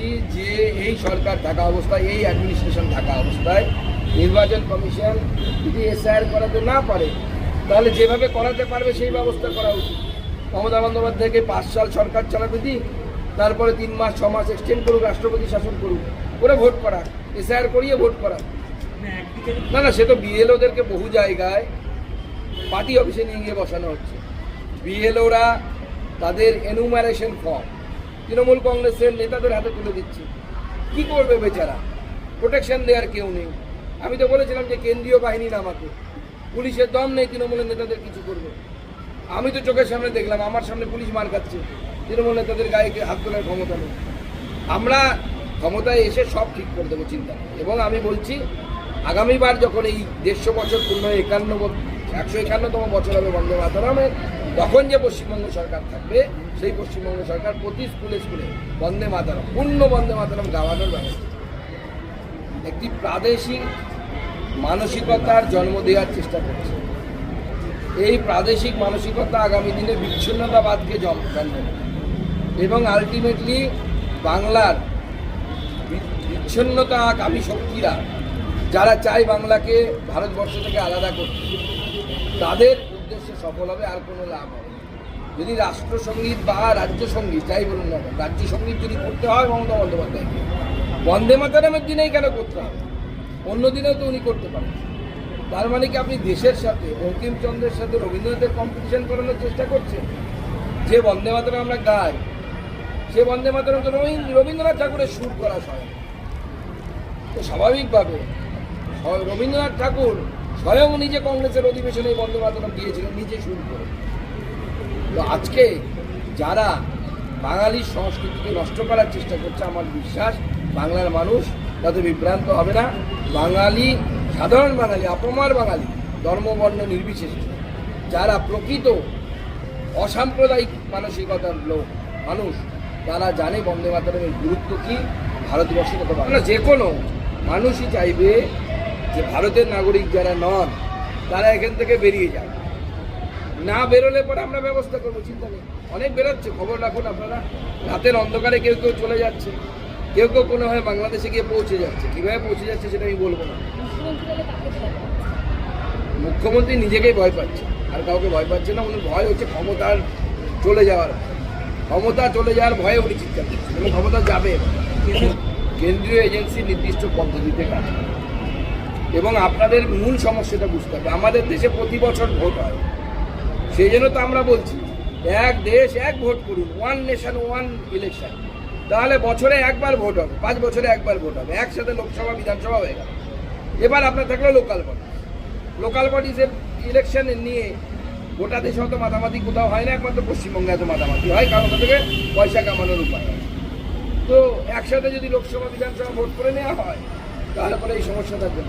বলছি যে এই সরকার থাকা অবস্থায়, এই অ্যাডমিনিস্ট্রেশন থাকা অবস্থায়, নির্বাচন কমিশন যদি এসআইআর করাতে না পারে, তাহলে যেভাবে করাতে পারবে সেই ব্যবস্থা করা উচিত। মমতা বন্দ্যোপাধ্যায়কে পাঁচ সাল সরকার চালাতে দিই তারপরে তিন মাস, ছ মাস এক্সটেন্ড করুক, রাষ্ট্রপতি শাসন করুক করে ভোট করা এসআইআর করিয়ে ভোট করা না না, সে তো বিএলওদেরকে বহু জায়গায় পার্টি অফিসে নিয়ে গিয়ে বসানো হচ্ছে। বিএলওরা তাদের এনুমারেশন ফর্ম তৃণমূল কংগ্রেসের নেতাদের হাতে তুলে দিচ্ছে। কি করবে বেচারা? প্রোটেকশন দেওয়ার কেউ নেই। আমি তো বলেছিলাম যে কেন্দ্রীয় বাহিনী নামাতে পুলিশের দম নেই তৃণমূলের নেতাদের কিছু করবে। আমি তো চোখের সামনে দেখলাম, আমার সামনে পুলিশ মার খাচ্ছে। তৃণমূল নেতাদের গায়ে হাত তোলার ক্ষমতা নেই। আমরা ক্ষমতায় এসে সব ঠিক করে দেবো, চিন্তা এবং আমি বলছি, আগামীবার যখন এই দেড়শো বছর পূর্ণ একান্ন একশো একান্নতম বছর হবে বন্দে মাতারামের। তখন যে পশ্চিমবঙ্গ সরকার থাকবে, সেই পশ্চিমবঙ্গ সরকার প্রতি স্কুলে স্কুলে বন্দে মাতারাম, পূর্ণ বন্দে মাতারাম গাওয়ানোর ব্যবস্থা। একটি প্রাদেশিক মানসিকতার জন্ম দেওয়ার চেষ্টা করছে। এই প্রাদেশিক মানসিকতা আগামী দিনে বিচ্ছিন্নতাবাদকে জন্ম এবং আলটিমেটলি বাংলার বি- বিচ্ছিন্নতাকামী শক্তিরা যারা চায় বাংলাকে ভারতবর্ষ থেকে আলাদা করতে, তাদের উদ্দেশ্যে সফল হবে, আর কোনো লাভ হবে যদি রাষ্ট্রসঙ্গীত বা রাজ্য সংগীত যাই বলুন না রাজ্য সংগীত যদি করতে হয়, মমতা বন্দ্যোপাধ্যায়কে বন্দে মাতারামের দিনেই কেন করতে হবে? অন্য দিনেও তো উনি করতে পারেন। তার মানে কি আপনি দেশের সাথে বঙ্কিমচন্দ্রের সাথে রবীন্দ্রনাথের কম্পিটিশন করানোর চেষ্টা করছেন? যে বন্দে মাতারাম আমরা গাই, সে বন্দে মাতারাম তো রবীন্দ্র- রবীন্দ্রনাথ ঠাকুরের সুর করা হয়। তো স্বাভাবিকভাবে রবীন্দ্রনাথ ঠাকুর স্বয়ং নিজে কংগ্রেসের অধিবেশনে এই বন্দে মাতারাম দিয়েছিলেন, নিজে শুরু করে। তো আজকে যারা বাঙালির সংস্কৃতিকে নষ্ট করার চেষ্টা করছে, আমার বিশ্বাস বাংলার মানুষ তাতে বিভ্রান্ত হবে না। বাঙালি, সাধারণ বাঙালি, অপমার বাঙালি ধর্মবর্ণ নির্বিশেষে। যারা প্রকৃত অসাম্প্রদায়িক মানসিকতার লোক, মানুষ, তারা জানে বন্দে মাতরমের গুরুত্ব কী, ভারতবর্ষে কত যে কোনো মানুষই চাইবে যে ভারতের নাগরিক যারা নন, তারা এখান থেকে বেরিয়ে যাবে না বেরোলে পরে আমরা ব্যবস্থা করব, চিন্তা নেই। অনেক বেরোচ্ছে, খবর রাখুন আপনারা। রাতের অন্ধকারে কেউ কেউ চলে যাচ্ছে। কেউ কেউ কোনো হয় বাংলাদেশে গিয়ে পৌঁছে যাচ্ছে। কীভাবে পৌঁছে যাচ্ছে সেটা আমি বলব না। মুখ্যমন্ত্রী নিজেকেই ভয় পাচ্ছে। আর কাউকে ভয় পাচ্ছে না। উনি ভয় হচ্ছে ক্ষমতার চলে যাওয়ার ক্ষমতা চলে যাওয়ার ভয়ে উনি চিৎকার করছেন। এবং ক্ষমতা যাবে। কেন্দ্রীয় এজেন্সি নির্দিষ্ট পদ্ধতিতে কাজ করে। এবং আপনাদের মূল সমস্যাটা বুঝতে হবে। আমাদের দেশে প্রতি বছর ভোট হয়। সেই জন্য তো আমরা বলছি, এক দেশ এক ভোট করুন ওয়ান নেশন ওয়ান ইলেকশন তাহলে বছরে একবার ভোট হবে, পাঁচ বছরে একবার ভোট হবে, একসাথে লোকসভা, বিধানসভা হয়ে গেল। এবার আপনার থাকল লোকাল বডি লোকাল বডিজের ইলেকশন নিয়ে গোটা দেশে অত মাতামাতি কোথাও হয় না, একমাত্র পশ্চিমবঙ্গে এত মাতামাতি হয়, কারণ থেকে পয়সা কামানোর উপায়। তো একসাথে যদি লোকসভা, বিধানসভা ভোট করে নেওয়া হয়, তাহলে পরে এই সমস্যা থাকবে